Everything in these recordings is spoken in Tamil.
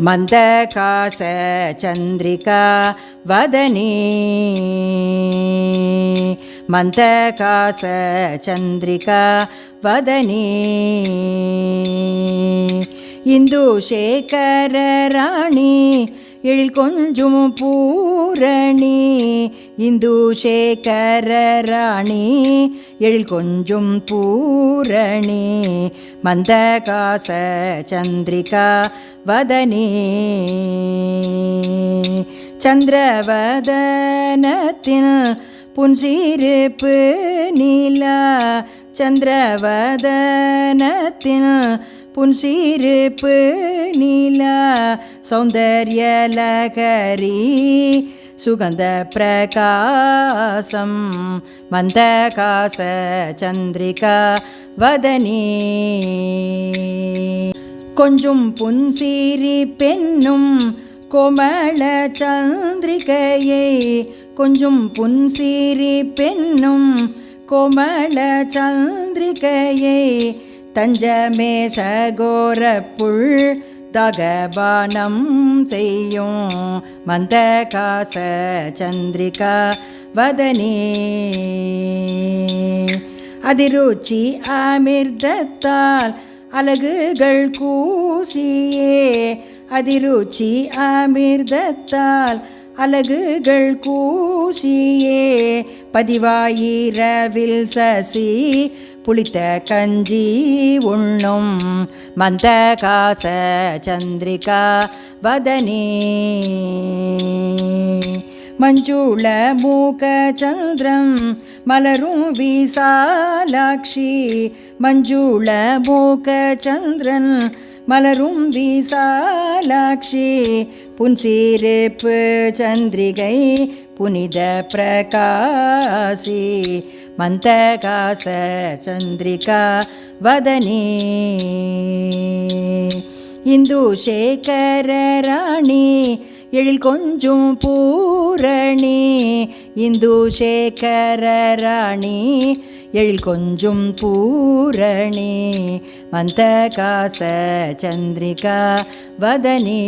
मन्दकासचन्द्रिका वदने मन्दकासचन्द्रिका वदने इन्दुशेखरराणि इळ्कोञ्जुं पूरणि इन्दुशेखरराणि इळ्कोञ्जुं पूरणि मन्दकासचन्द्रिका எழில் வதனே. சந்திரவதனத்தில் புன்சிரிப்பு நீலா. சந்திரவதனத்தில் புன்சிரிப்பு நீலா. சௌந்தர்யலகரி சுகந்த பிரகாசம். மந்தகாச சந்திரிகா வதனே. கொஞ்சும் புன்சீரி பெண்ணும் கோமள சந்திரிகையை. கொஞ்சும் புன்சீரி பெண்ணும் கோமள சந்திரிகையை. தஞ்சமே சகோரப்புள் தகபானம் செய்யும் மந்தகாச சந்திரிகா வதனே. அதிருச்சி அமிர்தத்தால் அலகுகள் கூசியே அதிருச்சி அமிர்தத்தால் அலகுகள் கூசியே. பதிவாயிரவில் சசி புளித்த கஞ்சி உண்ணும் மந்த காச சந்திரிகா வதனே. மஞ்சுள மூக சந்திரம் மலரும் விசாலாட்சி. மஞ்சுள மூக மலரும் விசாலாட்சி. புன்சிரிப்பு சந்திரிகை புனித பிரகாசி. மந்தகாச சந்திரிகா வதனே. இந்து சேகர ராணி எழில் கொஞ்சும் பூரணி இந்து சேகரராணி எழில் கொஞ்சும் பூரணி மந்தகாச சந்திரிகா வதனே.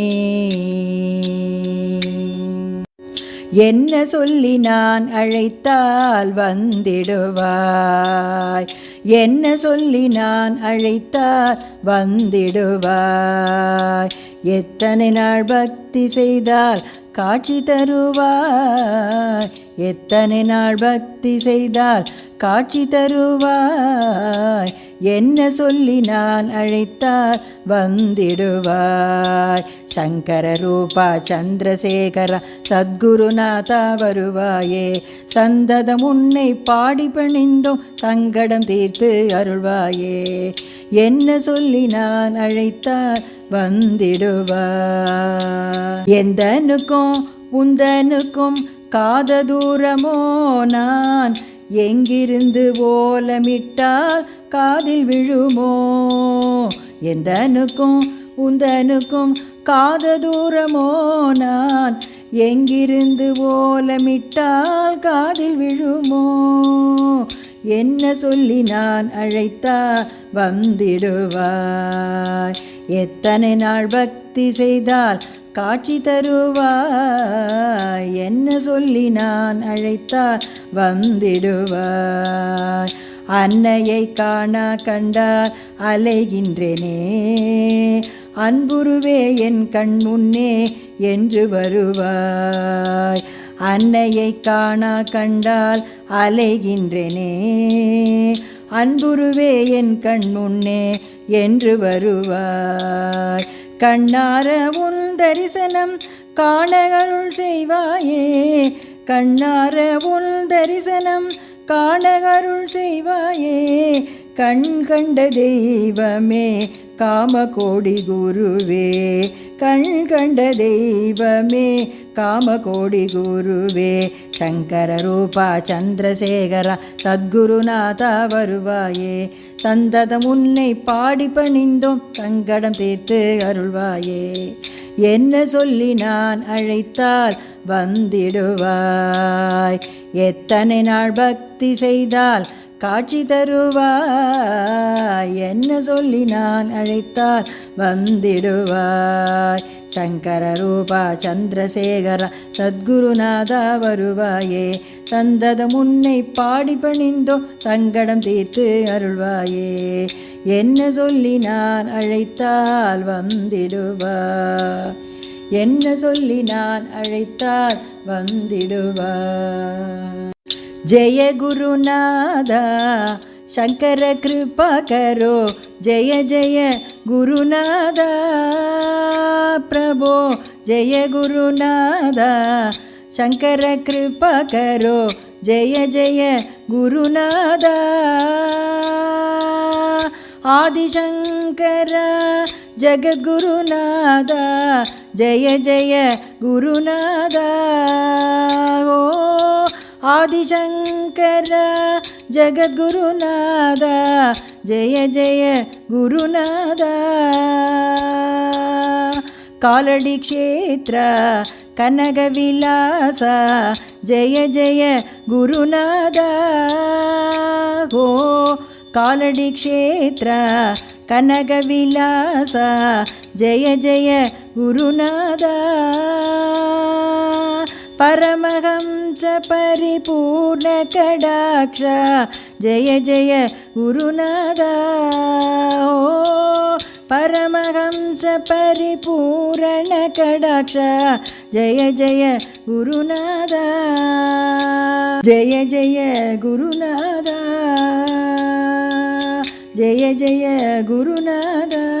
என்ன சொல்லி நான் அழைத்தால் வந்திடுவாய்? என்ன சொல்லி நான் அழைத்தால் வந்திடுவாய்? எத்தனை நாள் பக்தி செய்தால் காட்சி தருவாய்? எத்தனை நாள் பக்தி செய்தால் காட்சி தருவாய்? என்ன சொல்லி நான் அழைத்தால் வந்திடுவாய். சங்கர ரூபா சந்திரசேகர சத்குருநாதா வருவாயே. சந்ததம் உன்னை பாடி பணிந்தோம் சங்கடம் தீர்த்து அருள்வாயே. என்ன சொல்லி நான் அழைத்தால் வந்திடுவாய். எந்தனுக்கும் உந்தனுக்கும் காத தூரமோ நான் எங்கிருந்து ஓலமிட்டால் காதில் விழுமோ? எந்தனுக்கும் உந்தனுக்கும் காத தூரமோ நான்? எங்கிருந்து ஓலமிட்டால் காதில் விழுமோ? என்ன சொல்லி நான் அழைத்தா வந்திடுவாய்? எத்தனை நாள் பக்தி செய்தால் காட்சி தருவாய்? சொல்லி நான் அழைத்தால் வந்திடுவார். அன்னையை காணா கண்டால் அலைகின்றேனே. அன்புருவே என் கண் முன்னே என்று வருவாய். அன்னையை காணா கண்டால் அலைகின்றேனே. அன்புருவே என் கண் முன்னே என்று வருவாய். கண்ணார உன் தரிசனம் காணகருள் செய்வாயே. கண்ணார உள் தரிசனம் காணகருள் செய்வாயே. கண் கண்ட தெய்வமே காமகோடி குருவே. கண் கண்ட தெய்வமே காமகோடி குருவே. சங்கர ரூபா சந்திரசேகர சத்குருநாதா வருவாயே. சந்ததம் உன்னை பாடி பணிந்தோம் சங்கடம் தீர்த்து அருள்வாயே. என்ன சொல்லி நான் அழைத்தால் வந்திடுவாய். எத்தனை நாள் பக்தி செய்தால் காட்சி தருவாய். என்ன சொல்லி நான் அழைத்தால் வந்திடுவாய். சங்கர ரூபா சந்திரசேகர சத்குருநாதா வருவாயே. சந்ததம் முன்னை பாடி பணிந்தோ சங்கடம் தீர்த்து அருள்வாயே. என்ன சொல்லி நான் அழைத்தால்? வந்திடுவாய். என்ன சொல்லி நான் அழைத்தால் வந்திடுவா జయ గురునాథ శంకర కృపాకరో జయ జయ గురునాథ ప్రభో జయ గురునాథ శంకర కృపాకరో జయ జయ గురునాథ ఆదిశంకర జగగురునాథ జయ జయ గురునాథ ఓ ஆதிசங்கர ஜெகத்குருநாதா. ஜெய ஜெய குருநாதா. காலடி க்ஷேத்ர கனகவிலாச ஜெய ஜெய குருநாதா. ஓ காலடி க்ஷேத்ர கனகவிலாச ஜெய ஜெய குருநாதா. परमहंस परिपूर्णकडाक्ष जय जय गुरुनादा ओ परमहंस परिपूरणकडाक्ष जय जय गुरुनादा जय जय गुरुनादा जय जय गुरुनादा